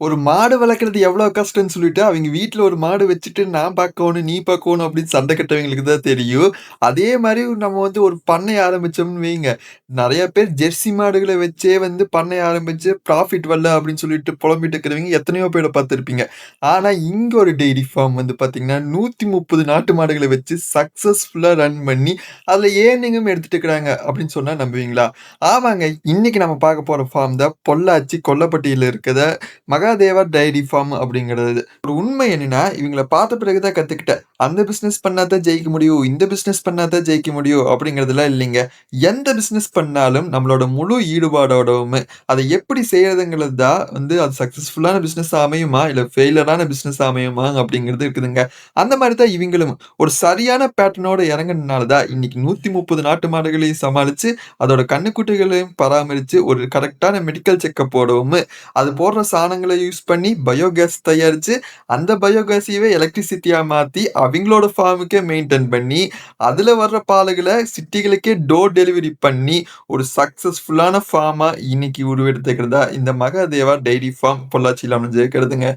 ஒரு மாடு வளர்க்குறது எவ்வளோ கஷ்டம்னு சொல்லிட்டு, அவங்க வீட்டில் ஒரு மாடு வச்சுட்டு நான் பார்க்கணும் நீ பார்க்கணும் அப்படின்னு சண்டை கட்டவங்களுக்கு தான் தெரியும். அதே மாதிரி நம்ம வந்து ஒரு பண்ணை ஆரம்பித்தோம்னு வைங்க, நிறைய பேர் ஜெர்சி மாடுகளை வச்சே வந்து பண்ணை ஆரம்பித்து ப்ராஃபிட் வரல அப்படின்னு சொல்லிட்டு புலம்பிட்டு இருக்கிறவங்க எத்தனையோ பேரை பார்த்துருப்பீங்க. ஆனால் இங்கே ஒரு டெய்ரி ஃபார்ம் வந்து பார்த்தீங்கன்னா, 130 நாட்டு மாடுகளை வச்சு சக்ஸஸ்ஃபுல்லாக ரன் பண்ணி, அதில் ஏர்னிங்கும் எடுத்துட்டு இருக்கிறாங்க அப்படின்னு சொன்னால் நம்புவீங்களா? ஆமாங்க. இன்றைக்கி நம்ம பார்க்க போகிற ஃபார்ம் தான் பொள்ளாச்சி கொல்லப்பட்டியில் இருக்கிற மகாதேவா டைரி ஃபார்ம் அப்படிங்கிறது. ஒரு உண்மை என்னன்னா, இவங்கள பார்த்த பிறகு தான் கத்துக்கிட்டேன். அந்த பிசினஸ் பண்ணா தான் ஜெயிக்க முடியும். இந்த பிசினஸ் பண்ணா தான் ஜெயிக்க முடியும் அப்படிங்கிறதுலாம் இல்லைங்க. எந்த பிசினஸ் பண்ணாலும் நம்மளோட முழு ஈடுபாடோடவும், அதை எப்படி செய்யறதுங்கிறது தான் வந்து அது சக்சஸ்ஃபுல்லான பிசினஸ் அமையுமா? இல்ல ஃபெயிலரான பிஸ்னஸ் அமையுமா? அப்படிங்கிறது இருக்குதுங்க. அந்த மாதிரி தான் இவங்களும் ஒரு சரியான பேட்டர்னோட இறங்குனனால தான் இன்னைக்கு 130 நாட்டு மாடுகளையும் சமாளிச்சு, அதோட கண்ணுக்குட்டிகளையும் பராமரிச்சு, ஒரு கரெக்டான மெடிக்கல் செக்கப்போடவும், அது போடுற சாணங்களை யூஸ் பண்ணி பயோகேஸ் தயாரித்து அந்த பயோகேஸையவே எலக்ட்ரிசிட்டியாக மாற்றி அவங்களோட ஃபார்முக்கே மெயின்டெயின் பண்ணி, அதில் வர்ற பாலுகளை சிட்டிகளுக்கே டோர் டெலிவரி பண்ணி, ஒரு சக்ஸஸ்ஃபுல்லான ஃபார்மாக இன்னைக்கு உருவெடுத்துக்கிறதா இந்த மகாதேவா டெய்ரி ஃபார்ம் பொள்ளாச்சியில் அமைஞ்சிருக்கிறதுங்க.